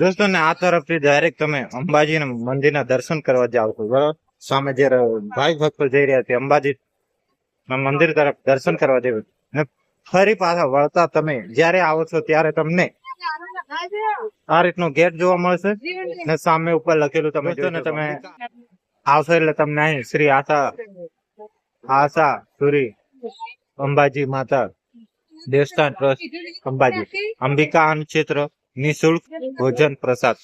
દોસ્તો, ને આ તરફથી ડાયરેક્ટ તમે અંબાજી મંદિરના દર્શન કરવા જાવ છો, બરોબર? સામે જે ભાઈ ભક્તો જઈ રહ્યા છે, અંબાજી મંદિર તરફ દર્શન કરવા જેવું ફરી પાછા વળતા તમે જ્યારે આવો છો ત્યારે તમને આ રીતનો ગેટ જોવા મળશે? ને સામે ઉપર લખેલું તમે જોશો ને તમે. આવશો એટલે તમને અહીં શ્રી આશા આશા સુરી અંબાજી માતા દેવસ્થાન ટ્રસ્ટ અંબાજી અંબિકા અન્ન ક્ષેત્ર નિઃશુલ્ક ભોજન પ્રસાદ.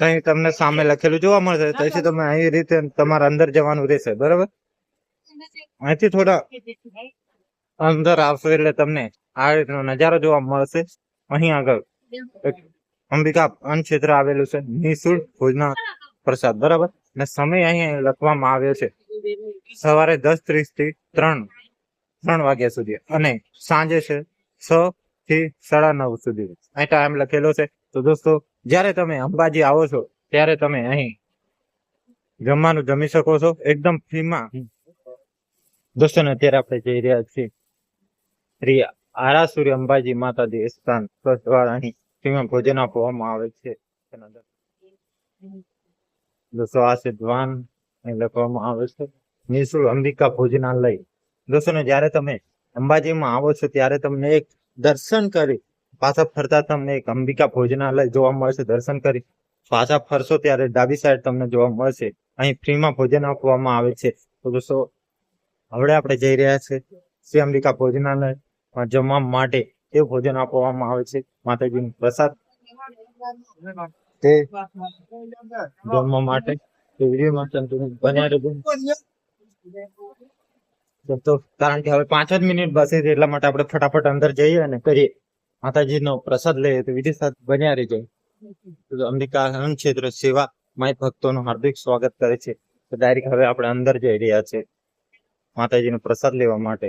અહીં તમને સામે લખેલું જોવા મળશે. તેથી તમે અહીં રીતે તમારે અંદર જવાનું રહેશે બરાબર? અહીંથી થોડા અંદર આવશો એટલે તમને આ રીતનો નજારો જોવા મળશે. અહીં આગળ અંબિકા, અન્ન ક્ષેત્ર આવેલું છે નિઃશુલ્ક ભોજના પ્રસાદ, બરાબર? ને સમય અહીંયા લખવામાં આવ્યો છે. સવારે દસ ત્રીસથી ત્રણ ત્રણ વાગ્યા સુધી અને સાંજે છે છ થી સાડા નવ સુધી. અહીં ટાઈમ લખેલો છે. તો દોસ્તો, જ્યારે તમે અંબાજી આવો છો, ત્યારે તમે અહીં જમવાનું જમી શકો છો. એકદમ ફ્રીમાં દોસ્તો, ને અત્યારે આપણે જઈ રહ્યા છીએ શ્રી આરાસુરી અંબાજી માતા દેવસ્થાન ટ્રસ્ટ દ્વારા અહીં ફ્રીમાં ભોજન આપવામાં આવે છે. તેના દર- દોસ્તો આ છે દ્વાન લખવામાં આવે છે. નિઃશુલ્ક અંબિકા ભોજનાલય. દોસ્તો ને જ્યારે તમે અંબાજીમાં આવો છો ત્યારે તમને એક દર્શન કરી પાછા ફરતા તમને એક અંબિકા ભોજનાલય જોવા મળશે. દર્શન કરી પાછા ફરશો ત્યારે ડાબી સાઈડ તમને જોવા મળશે. અહીં ફ્રીમાં ભોજન આપવામાં આવે છે. તો દોસ્તો, હવે આપણે જઈ રહ્યા છે. શ્રી અંબિકા ભોજનાલયમાં જમવા માટે એ ભોજન આપવામાં આવે છે. માતાજીનો પ્રસાદ તે જમવા માટે તો તો કારણ કે હવે પાંચ જ મિનિટ બસે છે એટલા માટે આપણે ફટાફટ અંદર જઈએ અને કરીએ. માતાજીનો પ્રસાદ લઈએ તો વિધિ સાથે બન્યા જાય અંબિકા હરણ ક્ષેત્ર સેવા માય ભક્તોનું હાર્દિક સ્વાગત કરે છે. તો ડાયરેક્ટ હવે આપણે અંદર જઈ રહ્યા છે. માતાજીનો પ્રસાદ લેવા માટે.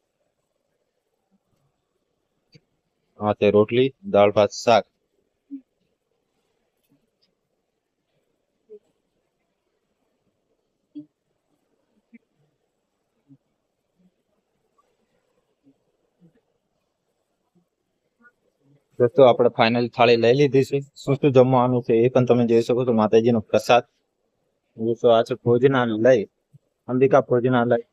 તે રોટલી, દાળ, ભાત, શાક. દોસ્તો, આપણે ફાઇનલ થાળી લઈ લીધી છે. શું શું જમવાનું છે એ પણ તમે જોઈ શકો છો. માતાજીનો પ્રસાદ. દોસ્તો, આ છે ભોજનાલય. અંબિકા ભોજનાલય.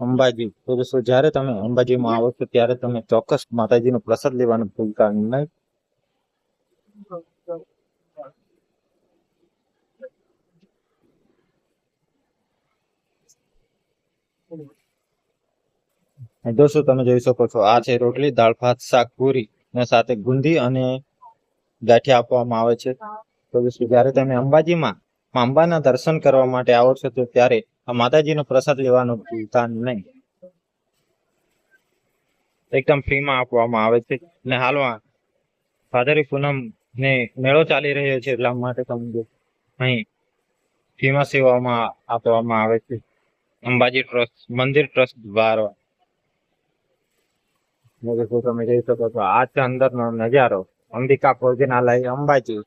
અંબાજી. તો દોસ્તો, જ્યારે તમે અંબાજીમાં આવો છો, ત્યારે તમે ચોક્કસ માતાજીનો પ્રસાદ લેવાનો ભૂલતા નહીં. દોસ્તો, તમે જોઈ શકો છો, આ છે રોટલી, દાળ, ભાત, શાક, પૂરી સાથે ગુંદી અને ગાંઠિયા આપવામાં આવે છે. તો દોસ્તો, જ્યારે તમે અંબાજીમાં અંબાના દર્શન કરવા માટે આવો છો, તો ત્યારે આ માતાજીનો પ્રસાદ લેવાનો ભૂલતા નહીં. એકદમ ફ્રીમાં આપવામાં આવે છે. ને હાલમાં ભાદરી પૂનમ ને મેળો ચાલી રહ્યો છે એટલા માટે તમને અહીં ફ્રીમાં સેવામાં આપવામાં આવે છે. અંબાજી ટ્રસ્ટ, મંદિર ટ્રસ્ટ દ્વારા. તમે જોઈ શકો છો, આ છે અંદરનો નજારો. અંબિકા ભોજનાલય અંબાજી.